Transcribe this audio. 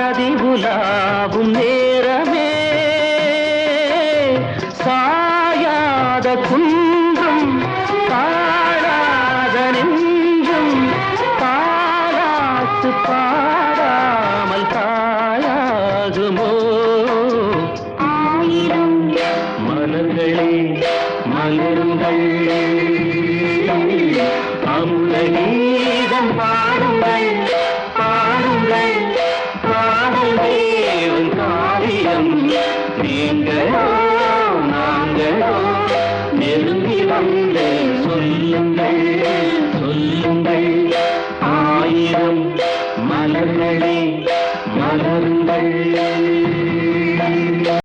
சாரதி உலாவும் நேரமே. சாயாத குன்றும் தாழாத நெஞ்சும் தாழாத்து பாடாமல் தாயாகுமோ? ஆயிரம் மலர்களே மலருங்கள். அமுதனே